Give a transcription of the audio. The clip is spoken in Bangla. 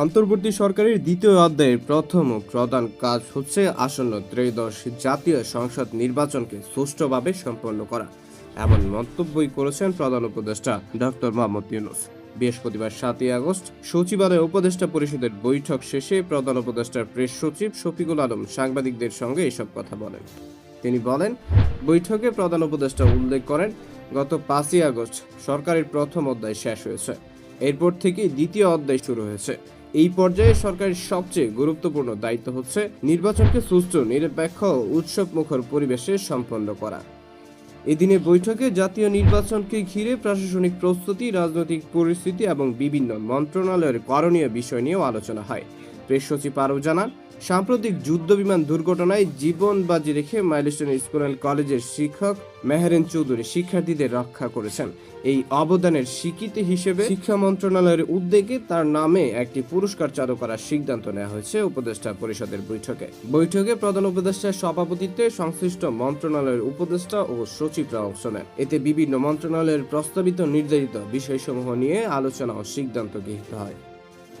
অন্তর্বর্তী সরকারের দ্বিতীয় অধ্যায়ের প্রথম ও প্রধান কাজ হচ্ছে আসন্ন ত্রয়োদশ জাতীয় সংসদ নির্বাচনকে সুষ্ঠুভাবে সম্পন্ন করা, এমন মন্তব্যই করেছেন প্রধান উপদেষ্টা ডক্টর মোহাম্মদ ইউনুস। বৃহস্পতিবার সাতই আগস্ট সচিবালয় উপদেষ্টা পরিষদের বৈঠক শেষে প্রধান উপদেষ্টার প্রেস সচিব শফিকুল আলম সাংবাদিকদের সঙ্গে এসব কথা বলেন। তিনি বলেন, বৈঠকে প্রধান উপদেষ্টা উল্লেখ করেন, গত পাঁচই আগস্ট সরকারের প্রথম অধ্যায় শেষ হয়েছে। এরপর থেকে দ্বিতীয় অধ্যায় শুরু হয়েছে। এই পর্যায়ে সরকারের সবচেয়ে গুরুত্বপূর্ণ দায়িত্ব হচ্ছে নির্বাচনকে সুষ্ঠু, নিরপেক্ষ উৎসব মুখর পরিবেশে সম্পন্ন করা। এদিনে বৈঠকে জাতীয় নির্বাচনকে ঘিরে প্রশাসনিক প্রস্তুতি, রাজনৈতিক পরিস্থিতি এবং বিভিন্ন মন্ত্রণালয়ের করণীয় বিষয় নিয়েও আলোচনা হয়। প্রেস সচিব আরও জানান, সাম্প্রতিক যুদ্ধ বিমান দুর্ঘটনায় জীবন বাজি রেখে মাইলস্টোন স্কুল অ্যান্ড কলেজের শিক্ষক মেহরেন চৌধুরী শিক্ষার্থীদের রক্ষা করেছেন। এই অবদানের স্বীকৃতি হিসেবে শিক্ষা মন্ত্রণালয়ের উদ্যোগে তার নামে একটি পুরস্কার চালু করার সিদ্ধান্ত নেওয়া হয়েছে উপদেষ্টা পরিষদের বৈঠকে। বৈঠকে প্রধান উপদেষ্টার সভাপতিত্বে সংশ্লিষ্ট মন্ত্রণালয়ের উপদেষ্টা ও সচিবরা অংশ নেন। এতে বিভিন্ন মন্ত্রণালয়ের প্রস্তাবিত নির্ধারিত বিষয়সমূহ নিয়ে আলোচনা ও সিদ্ধান্ত গৃহীত হয়।